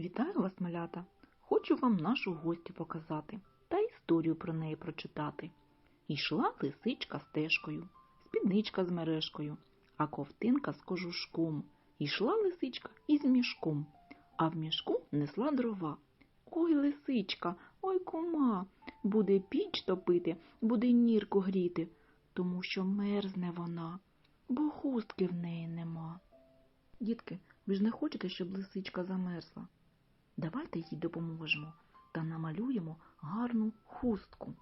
Вітаю вас, малята! Хочу вам нашу гостю показати та історію про неї прочитати. Йшла лисичка стежкою, спідничка з мережкою, а ковтинка з кожушком. Йшла лисичка із мішком, а в мішку несла дрова. Ой, лисичка, ой кума, буде піч топити, буде нірку гріти, тому що мерзне вона, бо хустки в неї нема. Дітки, ви ж не хочете, щоб лисичка замерзла? Давайте їй допоможемо та намалюємо гарну хустку,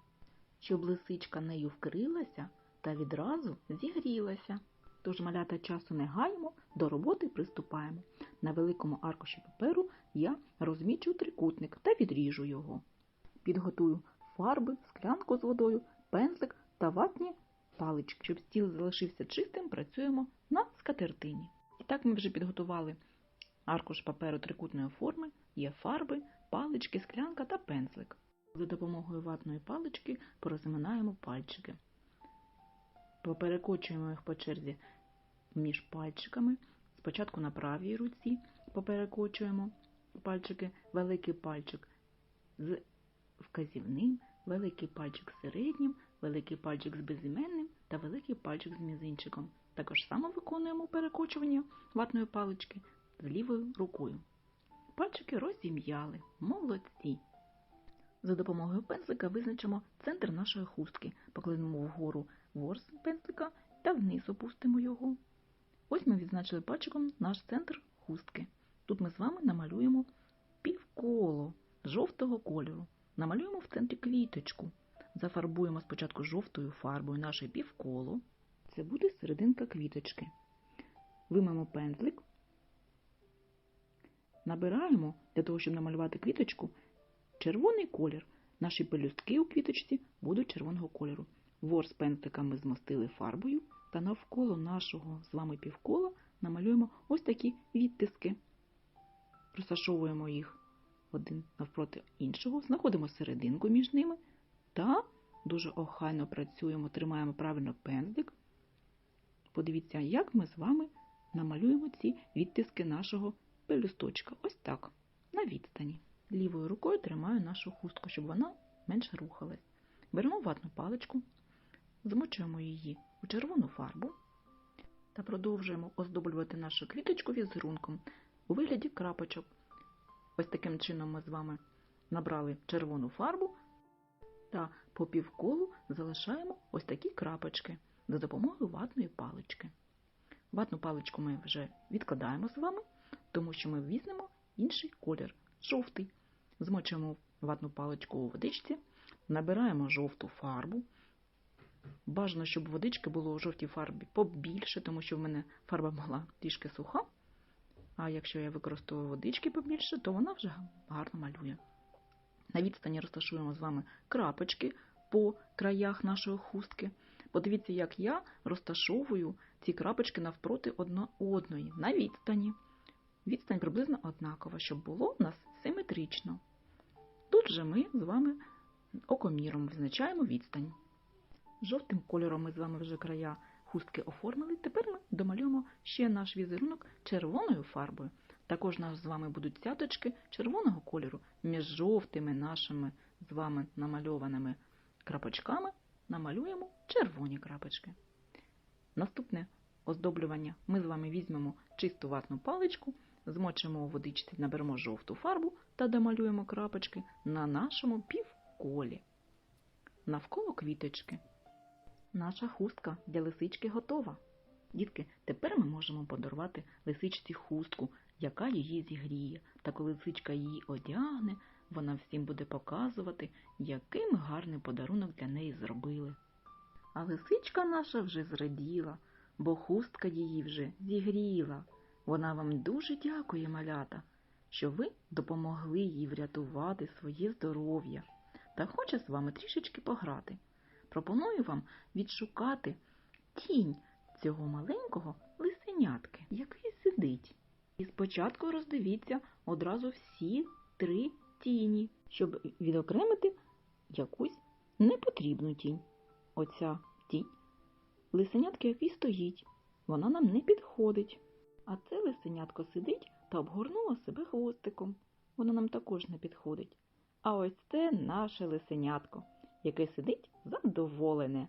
щоб лисичка нею вкрилася та відразу зігрілася. Тож малята часу не гаємо, до роботи приступаємо. На великому аркуші паперу я розмічу трикутник та відріжу його. Підготую фарби, склянку з водою, пензлик та ватні палички. Щоб стіл залишився чистим, працюємо на скатертині. І так ми вже підготували аркуш паперу трикутної форми, є фарби, палички, склянка та пензлик. За допомогою ватної палички порозминаємо пальчики. Поперекочуємо їх по черзі між пальчиками. Спочатку на правій руці поперекочуємо пальчики, великий пальчик з вказівним, великий пальчик з середнім, великий пальчик з безіменним та великий пальчик з мізинчиком. Також само виконуємо перекочування ватної палички з лівою рукою. Пальчики розім'яли, молодці. За допомогою пензлика визначимо центр нашої хустки, покладемо вгору ворс пензлика та вниз опустимо його. Ось ми відзначили пальчиком наш центр хустки. Тут ми з вами намалюємо півколо жовтого кольору. Намалюємо в центрі квіточку. Зафарбуємо спочатку жовтою фарбою наше півколо. Це буде серединка квіточки. Вимемо пензлик. Набираємо для того, щоб намалювати квіточку, червоний колір. Наші пелюстки у квіточці будуть червоного кольору. Ворс пензлика ми змастили фарбою та навколо нашого з вами півкола намалюємо ось такі відтиски. Розташовуємо їх один навпроти іншого, знаходимо серединку між ними та дуже охайно працюємо, тримаємо правильно пензлик. Подивіться, як ми з вами намалюємо ці відтиски нашого пелюсточка. Ось так, на відстані. Лівою рукою тримаю нашу хустку, щоб вона менше рухалась. Беремо ватну паличку, змочуємо її у червону фарбу та продовжуємо оздоблювати нашу квіточку візерунком у вигляді крапочок. Ось таким чином ми з вами набрали червону фарбу та по півколу залишаємо ось такі крапочки за допомогою ватної палички. Ватну паличку ми вже відкладаємо з вами, тому що ми візьмемо інший колір жовтий. Змочуємо ватну паличку у водичці, набираємо жовту фарбу. Бажано, щоб водички було у жовтій фарбі побільше, тому що в мене фарба була трішки суха. А якщо я використовую водички побільше, то вона вже гарно малює. На відстані розташуємо з вами крапочки по краях нашої хустки. Подивіться, як я розташовую ці крапочки навпроти одна одної на відстані. Відстань приблизно однакова, щоб було в нас симетрично. Тут же ми з вами окоміром визначаємо відстань. Жовтим кольором ми з вами вже края хустки оформили. Тепер ми домалюємо ще наш візерунок червоною фарбою. Також у нас з вами будуть цяточки червоного кольору між жовтими нашими з вами намальованими крапочками намалюємо червоні крапочки. Наступне оздоблювання ми з вами візьмемо чисту ватну паличку, змочимо у водичці, наберемо жовту фарбу та домалюємо крапочки на нашому півколі. Навколо квіточки. Наша хустка для лисички готова. Дітки, тепер ми можемо подарувати лисичці хустку, яка її зігріє. Та коли лисичка її одягне, вона всім буде показувати, який ми гарний подарунок для неї зробили. А лисичка наша вже зраділа, бо хустка її вже зігріла. Вона вам дуже дякує, малята, що ви допомогли їй врятувати своє здоров'я та хоче з вами трішечки пограти. Пропоную вам відшукати тінь цього маленького лисенятки, який сидить. І спочатку роздивіться одразу всі три тіні, щоб відокремити якусь непотрібну тінь. Оця тінь лисенятки, який стоїть, вона нам не підходить. А сидить та обгорнуло себе хвостиком. воно нам також не підходить. А ось це наше лисенятко, яке сидить задоволене.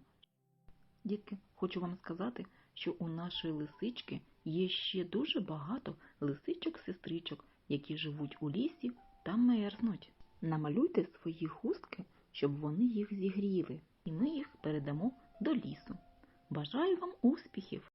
Дітки, хочу вам сказати, що у нашої лисички є ще дуже багато лисичок-сестричок, які живуть у лісі та мерзнуть. Намалюйте свої хустки, щоб вони їх зігріли, і ми їх передамо до лісу. Бажаю вам успіхів!